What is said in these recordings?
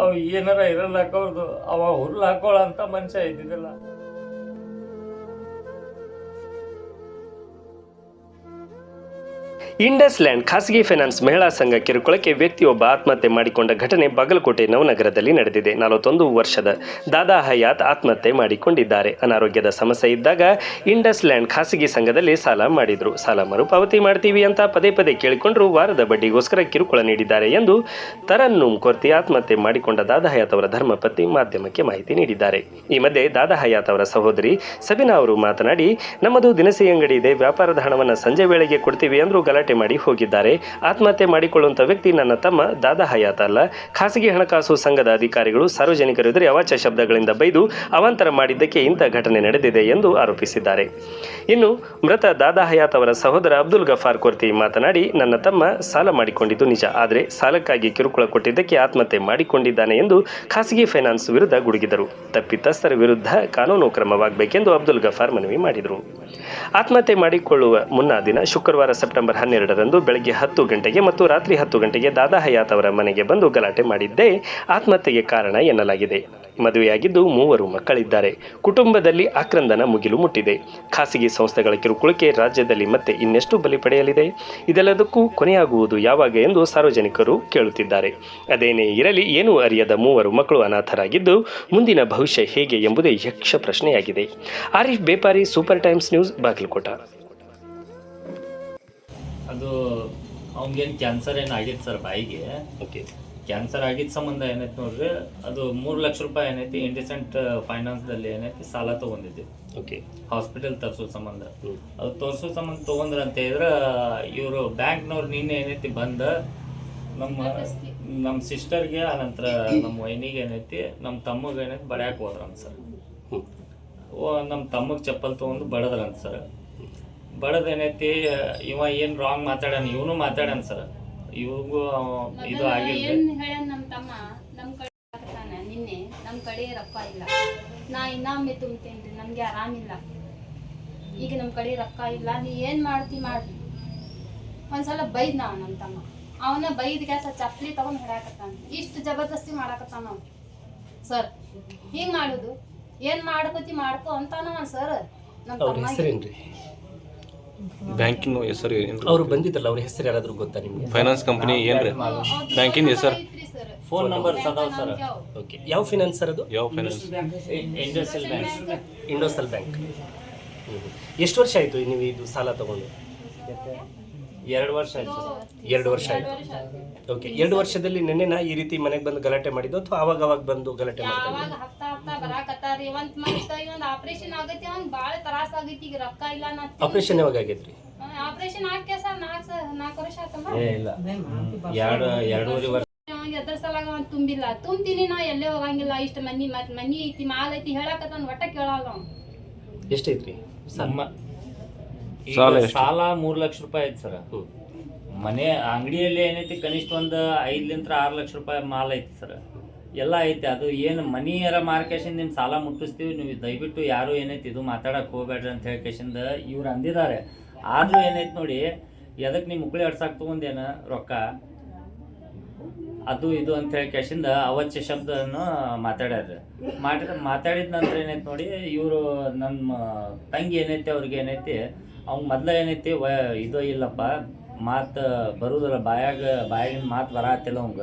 ಅವ್ ಏನಾರ ಇರಲ್ಲ ಹಾಕೋರ್ದು ಅವ ಹುಲ್ಲು ಹಾಕೋಳ ಅಂತ ಮನುಷ್ಯ ಇದ್ದಿದ್ದಿಲ್ಲ. ಇಂಡಸ್ ಲ್ಯಾಂಡ್ ಖಾಸಗಿ ಫೈನಾನ್ಸ್ ಮಹಿಳಾ ಸಂಘ ಕಿರುಕುಳಕ್ಕೆ ವ್ಯಕ್ತಿಯೊಬ್ಬ ಆತ್ಮಹತ್ಯೆ ಮಾಡಿಕೊಂಡ ಘಟನೆ ಬಾಗಲಕೋಟೆ ನವನಗರದಲ್ಲಿ ನಡೆದಿದೆ. ನಲವತ್ತೊಂದು ವರ್ಷದ ದಾದಾ ಹಯಾತ್ ಆತ್ಮಹತ್ಯೆ ಮಾಡಿಕೊಂಡಿದ್ದಾರೆ. ಅನಾರೋಗ್ಯದ ಸಮಸ್ಯೆ ಇದ್ದಾಗ ಇಂಡಸ್ ಲ್ಯಾಂಡ್ ಖಾಸಗಿ ಸಂಘದಲ್ಲಿ ಸಾಲ ಮಾಡಿದ್ರು. ಸಾಲ ಮರುಪಾವತಿ ಮಾಡ್ತೀವಿ ಅಂತ ಪದೇ ಪದೇ ಕೇಳಿಕೊಂಡ್ರು ವಾರದ ಬಡ್ಡಿಗೋಸ್ಕರ ಕಿರುಕುಳ ನೀಡಿದ್ದಾರೆ ಎಂದು ತರನ್ನೂಮ್ ಕೊರ್ತಿ ಆತ್ಮಹತ್ಯೆ ಮಾಡಿಕೊಂಡ ದಾದಾ ಹಯಾತ್ ಅವರ ಧರ್ಮಪತ್ನಿ ಮಾಧ್ಯಮಕ್ಕೆ ಮಾಹಿತಿ ನೀಡಿದ್ದಾರೆ. ಈ ಮಧ್ಯೆ ದಾದಾ ಹಯಾತ್ ಅವರ ಸಹೋದರಿ ಸಬಿನಾ ಅವರು ಮಾತನಾಡಿ, ನಮ್ಮದು ದಿನಸಿ ಅಂಗಡಿ ಇದೆ. ವ್ಯಾಪಾರದ ಹಣವನ್ನು ಸಂಜೆ ವೇಳೆಗೆ ಕೊಡ್ತೀವಿ ಅಂದ್ರೂ ಗಲಾಟೆ ಮಾಡಿ ಹೋಗಿದ್ದಾರೆ. ಆತ್ಮಹತ್ಯೆ ಮಾಡಿಕೊಳ್ಳುವಂಥ ವ್ಯಕ್ತಿ ನನ್ನ ತಮ್ಮ, ದಾದಾ ಹಯಾತ್ ಅಲ್ಲ. ಖಾಸಗಿ ಹಣಕಾಸು ಸಂಘದ ಅಧಿಕಾರಿಗಳು ಸಾರ್ವಜನಿಕರು ಎದುರು ಅವಾಚ್ಯ ಶಬ್ದಗಳಿಂದ ಬೈದು ಅವಾಂತರ ಮಾಡಿದ್ದಕ್ಕೆ ಇಂಥ ಘಟನೆ ನಡೆದಿದೆ ಎಂದು ಆರೋಪಿಸಿದ್ದಾರೆ. ಇನ್ನು ಮೃತ ದಾದಾ ಹಯಾತ್ ಅವರ ಸಹೋದರ ಅಬ್ದುಲ್ ಗಫಾರ್ ಕೊರ್ತಿ ಮಾತನಾಡಿ, ನನ್ನ ತಮ್ಮ ಸಾಲ ಮಾಡಿಕೊಂಡಿದ್ದು ನಿಜ. ಆದರೆ ಸಾಲಕ್ಕಾಗಿ ಕಿರುಕುಳ ಕೊಟ್ಟಿದ್ದಕ್ಕೆ ಆತ್ಮಹತ್ಯೆ ಮಾಡಿಕೊಂಡಿದ್ದಾನೆ ಎಂದು ಖಾಸಗಿ ಫೈನಾನ್ಸ್ ವಿರುದ್ಧ ಗುಡುಗಿದರು. ತಪ್ಪಿತಸ್ಥರ ವಿರುದ್ಧ ಕಾನೂನು ಕ್ರಮವಾಗಬೇಕೆಂದು ಅಬ್ದುಲ್ ಗಫಾರ್ ಮನವಿ ಮಾಡಿದರು. ಆತ್ಮಹತ್ಯೆ ಮಾಡಿಕೊಳ್ಳುವ ಮುನ್ನ ದಿನ ಶುಕ್ರವಾರ ಸೆಪ್ಟೆಂಬರ್ ಹನ್ನೆರಡರಂದು ಬೆಳಗ್ಗೆ ಹತ್ತು ಗಂಟೆಗೆ ಮತ್ತು ರಾತ್ರಿ ಹತ್ತು ಗಂಟೆಗೆ ದಾದಾ ಹಯಾತ್ ಅವರ ಮನೆಗೆ ಬಂದು ಗಲಾಟೆ ಮಾಡಿದ್ದೇ ಆತ್ಮಹತ್ಯೆಗೆ ಕಾರಣ ಎನ್ನಲಾಗಿದೆ. ಮದುವೆಯಾಗಿದ್ದು ಮೂವರು ಮಕ್ಕಳಿದ್ದಾರೆ. ಕುಟುಂಬದಲ್ಲಿ ಆಕ್ರಂದನ ಮುಗಿಲು ಮುಟ್ಟಿದೆ. ಖಾಸಗಿ ಸಂಸ್ಥೆಗಳ ಕಿರುಕುಳಕ್ಕೆ ರಾಜ್ಯದಲ್ಲಿ ಮತ್ತೆ ಇನ್ನೆಷ್ಟು ಬಲಿ ಪಡೆಯಲಿದೆ? ಇದೆಲ್ಲದಕ್ಕೂ ಕೊನೆಯಾಗುವುದು ಯಾವಾಗ ಎಂದು ಸಾರ್ವಜನಿಕರು ಕೇಳುತ್ತಿದ್ದಾರೆ. ಅದೇನೇ ಇರಲಿ, ಏನೂ ಅರಿಯದ ಮೂವರು ಮಕ್ಕಳು ಅನಾಥರಾಗಿದ್ದು ಮುಂದಿನ ಭವಿಷ್ಯ ಹೇಗೆ ಎಂಬುದೇ ಯಕ್ಷ ಪ್ರಶ್ನೆಯಾಗಿದೆ. Arif, Bepari, Super Times News Bagalkot ಅದು ಅವ್ನಿಗೇನು ಕ್ಯಾನ್ಸರ್ ಏನು ಆಗಿತ್ತು ಸರ್ ಬಾಯಿಗೆ? ಓಕೆ. ಕ್ಯಾನ್ಸರ್ ಆಗಿದ್ದ ಸಂಬಂಧ ಏನೈತಿ ನೋಡ್ರಿ ಅದು ಮೂರು ಲಕ್ಷ ರೂಪಾಯಿ ಏನೈತಿ ಇಂಡಿಸೆಂಟ್ ಫೈನಾನ್ಸ್ದಲ್ಲಿ ಏನೈತಿ ಸಾಲ ತಗೊಂಡಿದ್ದೆ. ಓಕೆ. ಹಾಸ್ಪಿಟಲ್ ತರ್ಸೋ ಸಂಬಂಧ. ಅದು ತೋರ್ಸೋ ಸಂಬಂಧ ತೊಗೊಂಡ್ರ ಅಂತ ಹೇಳಿದ್ರೆ ಇವರು ಬ್ಯಾಂಕ್ನವ್ರು ನಿನ್ನೆ ಏನೈತಿ ಬಂದ ನಮ್ಮ ನಮ್ಮ ಸಿಸ್ಟರ್ಗೆ ಆನಂತರ ನಮ್ಮ ವೈನಿಗೆ ಏನೈತಿ ನಮ್ಮ ತಮ್ಮಗೆ ಏನೈತಿ ಬಡ್ಯಾಕೆ ಹೋದ್ರಂತ ಸರ್ ನಮ್ಮ ತಮ್ಮಗೆ ಚಪ್ಪಲ್ ತೊಗೊಂಡು ಬಡದ್ರಂತ ಸರ್. ಬಡದೇನೈತಿ ಇವ ಏನು ರಾಂಗ್ ಮಾತಾಡ್ಯಾನ ಇವನು ಮಾತಾಡ್ಯಾನ ಸರ್. ಇವಗೂ ಇದು ಆಗಿಲ್ಲ ಏನ್ ಹೇಳ್ಯಾನ ನಮ್ ತಮ್ಮ ನಮ್ ಕಡೆ ಹಾಕ್ತಾನ ನಿನ್ನೆ ನಮ್ ಕಡೆ ರೊಕ್ಕ ಇಲ್ಲ. ನಾ ಇನ್ನೊಮ್ಮೆ ತುಂಬ್ತೇನ್ರಿ ನಮ್ಗೆ ಆರಾಮಿಲ್ಲ. ಈಗ ನಮ್ ಕಡೆ ರೊಕ್ಕ ಇಲ್ಲ ನೀ ಏನ್ ಮಾಡ್ತಿ ಮಾಡ್ರಿ. ಒಂದ್ಸಲ ಬೈದ್ ನಾವ್ ನಮ್ ತಮ್ಮ. ಅವನ ಬೈದ್ ಗ್ಯಾಸ ಚಪ್ಲಿ ತಗೊಂಡ್ ಹೊಡ್ಯಾಕತ್ತಾನ. ಇಷ್ಟು ಜಬರ್ದಸ್ತಿ ಮಾಡಾಕತ್ತಾನ ಅವ ಸರ್ ಹಿಂಗ್ ಮಾಡುದು? ಏನ್ ಮಾಡ್ಕೋತಿ ಮಾಡ್ಕೋ ಅಂತಾನವ ಸರ್ ನಮ್ ಅವ್ರ ತಮ್ಮ ಹೆಸರೇನ್ರಿ? ಬ್ಯಾಂಕಿನ ಹೆಸರು ಏನ್ರಿ ಅವ್ರು ಬಂದಿದ್ರಲ್ಲ ಅವ್ರ ಹೆಸರು ಯಾರಾದ್ರೂ ಗೊತ್ತಾ ನಿಮಗೆ? ಫೈನಾನ್ಸ್ ಕಂಪನಿ ಏನ್ರಿ? ಬ್ಯಾಂಕಿನ ಹೆಸರು? ಫೋನ್ ನಂಬರ್ ಸದಾವ್ ಸರ್. ಓಕೆ ಯಾವ ಫೈನಾನ್ಸ್ ಸರ್ ಅದು? ಯಾವ ಫೈನಾನ್ಸ್ ಇಂಡಸ್ಟ್ರಿಯಲ್ ಬ್ಯಾಂಕ್ ಇಂಡೋಸಲ್ ಬ್ಯಾಂಕ್ ಎಷ್ಟು ವರ್ಷ ಆಯಿತು ನೀವು ಇದು ಸಾಲ ತಗೊಂಡು? ಎರಡು ವರ್ಷ ಆಯ್ತು ಸರ್. ಎರಡು ವರ್ಷ ಆಯ್ತು. ಓಕೆ ಎರಡು ವರ್ಷದಲ್ಲಿ ನಿನ್ನೆನ ಈ ರೀತಿ ಮನೆಗೆ ಬಂದು ಗಲಾಟೆ ಮಾಡಿದ್ದು ಅಥವಾ ಅವಾಗ ಅವಾಗ ಬಂದು ಗಲಾಟೆ ಯಾವಾಗ ಹಪ್ತಾ ಹಪ್ತಾ ಬರಾಕತ್ತಾರಿ ಒಂದ್ ಮನ್ಸ್ ಒಂದ್ ಆಪರೇಷನ್ ಆಗೈತಿ ಅವ್ನ್ ಬಾಳ ತ್ರಾಸ ಆಗೈತಿ. ಈಗ ರೊಕ್ಕ ಇಲ್ಲ ನಾ ಆಪರೇಷನ್ ಯಾವಾಗ ಆಗೈತ್ರಿ? ಆಪರೇಷನ್ ಹಾಕ್ಯ ಸರ್? ನಾಲ್ಕು ನಾಲ್ಕು ವರ್ಷ ಆತಮ್ಮ ಏ ಇಲ್ಲ. ಎರಡು ಎರಡೂವರೆ ವರ್ಷ. ಅವಂಗೆ ಎದ್ರ ಸಲಾಗ ಅವ್ನ್ ತುಂಬಿಲ್ಲ. ತುಂಬ್ತೀನಿ ನಾ ಎಲ್ಲೇ ಹೋಗಂಗಿಲ್ಲ. ಇಷ್ಟ ಮನಿ ಮತ್ ಮನಿ ಐತಿ ಮಾಲ್ ಐತಿ ಹೇಳಕತ್ತಾನ ಒಟ್ಟ ಕೇಳಲ್ಲ ಅವ್ನ್. ಎಷ್ಟೈತ್ರಿ? ಈಗ ಸಾಲ ಎಷ್ಟು? ಸಾಲ ಮೂರು ಲಕ್ಷ ರೂಪಾಯಿ ಐತಿ ಸರ್ ಮನೆ ಅಂಗಡಿಯಲ್ಲಿ ಏನೈತಿ ಕನಿಷ್ಠ ಒಂದು ಐದಲಿಂತ್ರ ಆರು ಲಕ್ಷ ರೂಪಾಯಿ ಮಾಲ್ ಐತಿ ಸರ್. ಎಲ್ಲ ಐತಿ ಅದು ಏನು ಮನಿಯರ ಮಾರ್ಕೇಶನ್ ನಿಮ್ಮ ಸಾಲ ಮುಟ್ಟಿಸ್ತೀವಿ ನೀವು ದಯವಿಟ್ಟು ಯಾರು ಏನೈತಿ ಇದು ಮಾತಾಡಕ್ಕೆ ಹೋಗ್ಬೇಡ್ರಿ ಅಂತ ಹೇಳಿ ಕೇಶಿಂದ ಇವ್ರು ಅಂದಿದ್ದಾರೆ. ಆದ್ರೂ ಏನೈತಿ ನೋಡಿ ಎದಕ್ಕೆ ನೀವು ಮುಕ್ಳಿ ಅಡ್ಸಾಕ್ ತಗೊಂಡೇನ ರೊಕ್ಕ? ಅದು ಇದು ಅಂತ ಹೇಳಿ ಕೇಶಿಂದ ಅವಚ್ಯ ಶಬ್ದವನ್ನು ಮಾತಾಡ್ಯಾರ. ಮಾತಾಡಿದ ನಂತರ ಏನೈತಿ ನೋಡಿ ಇವರು ನಮ್ಮ ತಂಗಿ ಏನೈತಿ ಅವ್ರಿಗೆ ಏನೈತಿ ಅವ್ನ ಮೊದಲ ಏನೈತಿ ವ ಇದು ಇಲ್ಲಪ್ಪ ಮಾತು ಬರುದಿಲ್ಲ ಬಾಯಾಗ ಬಾಯಾಗಿನ ಮಾತು ಬರಾತಿಲ್ಲ ಅವಂಗ.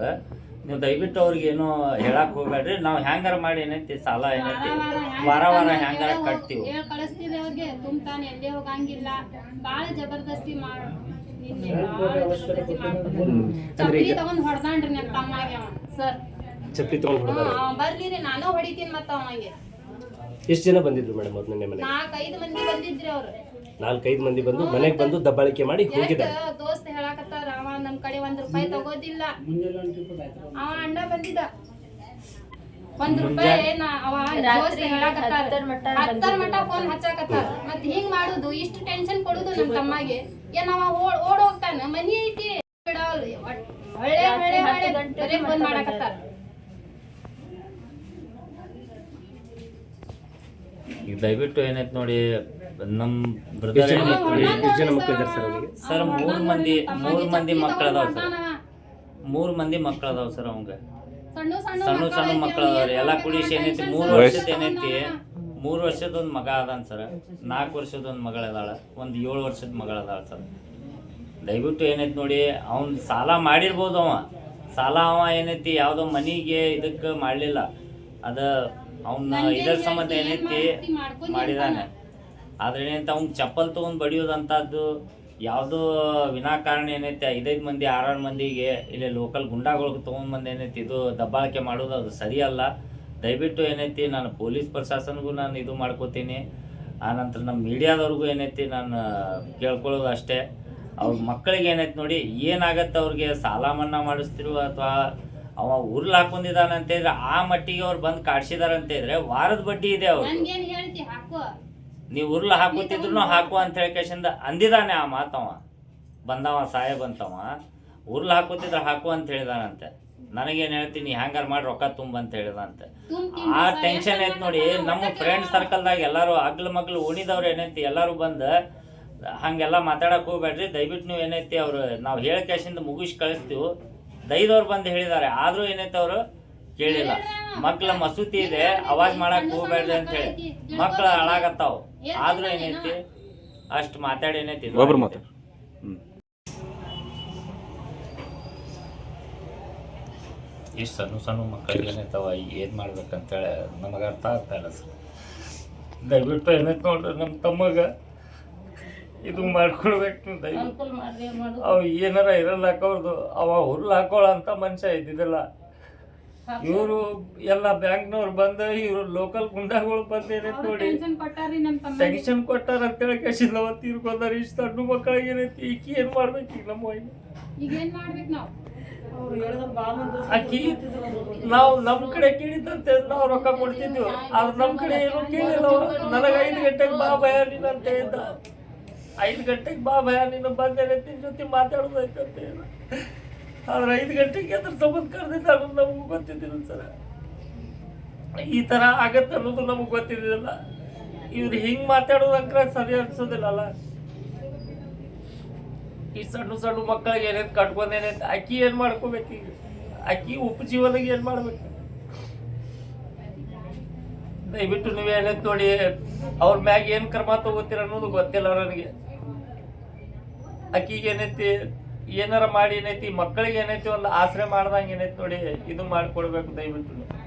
ನೀವು ದಯವಿಟ್ಟು ಅವ್ರಿಗೆ ಏನೋ ಹೇಳಕ್ ಹೋಗ್ಬೇಡ್ರಿ ನಾವು ಹ್ಯಾಂಗಾರ ಮಾಡಿ ಏನೈತಿ ಸಾಲ ಏನೈತಿ ವಾರ ವಾರ ಹ್ಯಾಂಗಾರ ಕಟ್ತೀವಿ. ಅವ್ರಿಗೆ ತುಂಬ್ತಾನೆ ಎಲ್ಲೇ ಹೋಗಂಗಿಲ್ಲ. ಜಬರ್ದಸ್ತಿ ಮಾಡ ಚಪ್ಪಲಿ ತಗೊಂಡ್ ಹೊಡ್ದಾನ್ರಿ ನನ್ ತಮ್ಮಗೆ ಅವ ಸರ್. ಚಪ್ಪಲಿ ತಗೊಂಡು ಹ್ಮ್, ಬರ್ಲಿ ರೀ ನಾನು ಹೊಡಿತೀನಿ ಮತ್ತ ಎಷ್ಟು ಜನ ಬಂದಿದ್ರು ಮೇಡಮ್ ಅವ್ರು ನಿನ್ನೆ ಮನೆ ನಾಲ್ಕೈದು ಮಂದಿ ಬಂದಿದ್ರಿ ಅವ್ರು. ನಾಲ್ಕೈದು ಮಂದಿ ಬಂದು ಮನೆಗೆ ಬಂದು ದಬ್ಬಾಳಿಕೆ ಮಾಡಿ ಹೋಗಿದ್ದಾರೆ ದೋಸ್ತ ಹೇಳಾಕತ್ತಾರ ಅವ ನಮ್ ಕಡೆ ಒಂದ್ ರೂಪಾಯಿ ತಗೋದಿಲ್ಲ. ಅವ ಅಣ್ಣ ಬಂದಿದ್ದ ಒಂದ್ ರೂಪಾಯಿ ನಾ- ಅವ ದೋಸ್ತ್ ಹೇಳಾಕತ್ತಾರ ಹತ್ತರ ಮಟ ಫೋನ್ ಹಚ್ಚಾಕತ್ತಾರ ಮತ್ ಹಿಂಗ್ ಮಾಡುದು ಇಷ್ಟು ಟೆನ್ಷನ್ ಕೊಡುದು ನಮ್ಮ ತಮ್ಮಗೆ. ಏನ್ ಅವ ಓಡ್ ಓಡ್ ಹೋಗ್ತಾನ? ಮನಿ ಐತಿ. ಬಿಡವಲ್ರಿ. ಒಟ್ ಹೊಳ್ಳೆ ಹೊಳ್ಳೆ ಹೊಳ್ಳೆ ಬರೇ ಫೋನ್ ಮಾಡಕತ್ತಾರ ಈಗ ದಯವಿಟ್ಟು ಏನೈತೆ ನೋಡಿ ನಮ್ಮ ಬ್ರದರ್ ಎಷ್ಟು ಜನ ಮಕ್ಕಳು ಇದ್ದಾರೆ ಸರ್ ಅವರಿಗೆ. ಸರ್ ಮೂರು ಮಂದಿ ಮೂರು ಮಂದಿ ಮಕ್ಕಳು ಅದಾವ ಸರ್. ಮೂರು ಮಂದಿ ಮಕ್ಕಳು ಅದಾವ ಸರ್ ಅವಂಗ ಸಣ್ಣ ಸಣ್ಣ ಮಕ್ಕಳು ಅದಾವ್ರಿ ಎಲ್ಲ ಕುಡಿಸಿ ಏನೈತಿ? ಮೂರು ವರ್ಷದ ಏನೈತಿ? ಮೂರು ವರ್ಷದ ಒಂದು ಮಗ ಅದಾನ ಸರ್. ನಾಲ್ಕು ವರ್ಷದ ಒಂದು ಮಗಳ ಅದಾಳ. ಒಂದು ಏಳು ವರ್ಷದ ಮಗಳ ಅದಾಳ ಸರ್. ದಯವಿಟ್ಟು ಏನೈತಿ ನೋಡಿ ಅವ್ನು ಸಾಲ ಮಾಡಿರ್ಬೋದು ಅವ. ಸಾಲ ಅವ ಏನೈತಿ? ಯಾವುದೋ ಮನಿಗೆ ಇದಕ್ಕೆ ಮಾಡಲಿಲ್ಲ. ಅದ ಅವನ್ನ ಇದರ ಸಂಬಂಧ ಏನೈತಿ? ಮಾಡಿದಾನೆ. ಆದ್ರೆ ಏನಂತ ಅವ್ನು ಚಪ್ಪಲ್ ತೊಗೊಂಡು ಬಡಿಯೋದಂಥದ್ದು ಯಾವುದೋ ವಿನಾಕಾರಣ ಏನೈತೆ, ಐದೈದು ಮಂದಿ, ಆರಾರು ಮಂದಿಗೆ ಇಲ್ಲಿ ಲೋಕಲ್ ಗುಂಡಾಗಳಿಗೆ ತೊಗೊಂಡ್ಬಂದು ಏನೈತಿ, ಇದು ದಬ್ಬಾಳಿಕೆ ಮಾಡೋದು ಅದು ಸರಿಯಲ್ಲ. ದಯವಿಟ್ಟು ಏನೈತಿ, ನಾನು ಪೊಲೀಸ್ ಪ್ರಶಾಸನಗೂ ನಾನು ಇದು ಮಾಡ್ಕೋತೀನಿ. ಆನಂತರ ನಮ್ಮ ಮೀಡಿಯಾದವ್ರಿಗೂ ಏನೈತಿ, ನಾನು ಕೇಳ್ಕೊಳ್ಳೋದು ಅಷ್ಟೇ. ಅವ್ರ ಮಕ್ಕಳಿಗೆ ಏನೈತಿ ನೋಡಿ, ಏನಾಗತ್ತೆ ಅವ್ರಿಗೆ, ಸಾಲ ಮನ್ನಾ ಮಾಡಿಸ್ತಿರು ಅಥವಾ ಅವ ಉರ್ಲ್ ಹಾಕೊಂಡಿದ್ದಾನಂತ ಹೇಳಿದ್ರೆ ಆ ಮಟ್ಟಿಗೆ ಅವ್ರು ಬಂದು ಕಾಡ್ಸಿದಾರೆ ಅಂತ ಇದ್ರೆ ವಾರದ ಬಡ್ಡಿ ಇದೆ ಅವ್ರು ನೀವು ಉರ್ಲ ಹಾಕೋತಿದ್ರು ಹಾಕು ಅಂತ ಹೇಳ್ಕೇಶಿಂದ ಅಂದಿದಾನೆ ಆ ಮಾತವ. ಬಂದವ ಸಾಹೇಬ್ ಅಂತವ ಉರ್ಲ್ ಹಾಕೋತಿದ್ರೆ ಹಾಕು ಅಂತ ಹೇಳಿದಾನಂತೆ. ನನಗೇನು ಹೇಳ್ತೀನಿ ಹ್ಯಾಂಗಾರ ಮಾಡಿ ರೊಕ್ಕ ತುಂಬ ಅಂತ ಹೇಳಿದಂತೆ ಆ ಟೆನ್ಷನ್ ಐತೆ ನೋಡಿ ನಮ್ಮ ಫ್ರೆಂಡ್ ಸರ್ಕಲ್ದಾಗ ಎಲ್ಲರೂ ಅಗ್ಲ ಮಗ್ಲು ಉಣಿದವ್ರು ಏನೈತಿ ಎಲ್ಲರೂ ಬಂದು ಹಂಗೆಲ್ಲ ಮಾತಾಡಕ್ ಹೋಗ್ಬೇಡ್ರಿ ದಯವಿಟ್ಟು ನೀವು ಏನೈತಿ ಅವ್ರು ನಾವು ಹೇಳ್ಕೇಶಿಂದ ಮುಗಿಸಿ ಕಳಿಸ್ತೀವಿ. ದೈದವ್ರು ಬಂದು ಹೇಳಿದ್ದಾರೆ ಆದರೂ ಏನೈತಿ ಅವರು ಕೇಳಿಲ್ಲ. ಮಕ್ಳ ಮಸೂತಿ ಇದೆ ಅವಾಜ್ ಮಾಡಕ್ ಹೋಗ್ಬೇಡ್ರಿ ಅಂತ ಹೇಳಿ. ಮಕ್ಳ ಹಾಳಾಗತ್ತಾವ. ಆದ್ರೂ ಏನೈತಿ? ಅಷ್ಟು ಮಾತಾಡಿ ಏನೈತಿ ಒಬ್ರು. ಮಾತಾಡಿ. ಹ್ಞೂ ಇಷ್ಟು ಸಣ್ಣ ಸಣ್ಣ ಮಕ್ಕಳಿಗೆ ಏನೈತವ ಏನು ಮಾಡ್ಬೇಕಂತೇಳಿ ನಮಗೆ ಅರ್ಥ ಆಗ್ತಾ ಇಲ್ಲ ಸರ್. ದಯವಿಟ್ಟು ಏನೈತೆ ನೋಡ್ರಿ ನಮ್ಮ ತಮ್ಮಗ. ಇದು ಮಾಡ್ಕೊಳ್ಬೇಕು ದಯವಿಟ್ಟು ಅವ ಏನಾರ ಇರಲ್ಲ ಹಾಕೋರ್ದು ಅವ ಹುಲ್ಲು ಹಾಕೋಳ ಅಂತ ಮನುಷ್ಯ ಇದ್ದಿದ್ದಿಲ್ಲ. ಇವರು ಎಲ್ಲ ಬ್ಯಾಂಕ್ನವ್ರು ಬಂದ ಇವರು ಲೋಕಲ್ ಗುಂಡಾಗಳು ಬಂದೇನೆ ನೋಡಿ. ಟೆನ್ಷನ್ ಕೊಟ್ಟಾರಿ ಅಂತೇಳಿ ಕಸಿಲ್ಲ ಅವತ್ತು ತೀರ್ಕೊಂಡಾರ. ಇಷ್ಟು ಸಣ್ಣ ಮಕ್ಕಳಿಗೆ ಏನೈತಿ? ಈಕಿ ಏನ್ ಮಾಡ್ಬೇಕು ಈಗ ನಮ್ಮ ವೈನ್ ಈಗ ಏನ್ ಮಾಡ್ಬೇಕು ನಾವ್? ಅಕ್ಕಿ ನಾವು ನಮ್ಮ ಕಡೆ ಕೇಳಿದಂತೆ ನಾವು ರೊಕ್ಕ ಕೊಡ್ತಿದ್ವಿ. ಆದ್ರೆ ನಮ್ಮ ಕಡೆ ಏನು ಕೇಳಿಲ್ಲ ಅವ್ರು. ನನಗೆ ಐದು ಗಂಟೆಗೆ ಬಾ ಭಯ ನೀನು ಅಂತ. ಐದು ಗಂಟೆಗೆ ಬಾ ಭಯ ನೀನು ಬಂದೇನೆ ನಿನ್ನ ಜೊತೆ ಮಾತಾಡೋದೈತೆ ಅಂತ ಆದ್ರೆ ಐದು ಗಂಟೆಗೆ ಅದ್ರ ಸಂಬಂಧ ಕರೆದಿದ್ದ ಅನ್ನೋದು ನಮಗೂ ಗೊತ್ತಿದ್ದಿಲ್ಲ ಸರ್ ಈ ಥರ ಆಗತ್ತೆ ಅನ್ನೋದು ನಮಗೆ ಗೊತ್ತಿದ್ದಿಲ್ಲ. ಇವ್ರು ಹಿಂಗೆ ಮಾತಾಡೋದಂಕ್ರೆ ಸರಿ ಅನ್ಸೋದಿಲ್ಲಲ್ಲ ಈ ಸಣ್ಣ ಸಣ್ಣ ಮಕ್ಕಳಿಗೆ ಏನೈತೆ ಕಟ್ಕೊಂಡು ಏನೈತೆ ಅಕ್ಕಿ ಏನು ಮಾಡ್ಕೋಬೇಕು ಈಗ? ಅಕ್ಕಿ ಉಪಜೀವನಿಗೆ ಏನು ಮಾಡ್ಬೇಕು? ದಯವಿಟ್ಟು ನೀವು ಏನೈತೆ ನೋಡಿ, ಅವ್ರ ಮ್ಯಾಗ ಏನು ಕ್ರಮ ತಗೋತೀರ ಅನ್ನೋದು ಗೊತ್ತಿಲ್ಲ ನನಗೆ. ಅಕ್ಕಿಗೆ ಏನೈತಿ? ಏನಾರ ಮಾಡಿ ಏನೈತಿ ಮಕ್ಕಳಿಗೆ ಏನೈತಿ ಒಂದು ಆಸರೆ ಮಾಡ್ದಂಗೆ ಏನೈತಿ ನೋಡಿ ಇದು ಮಾಡ್ಕೊಡ್ಬೇಕು ದಯವಿಟ್ಟು.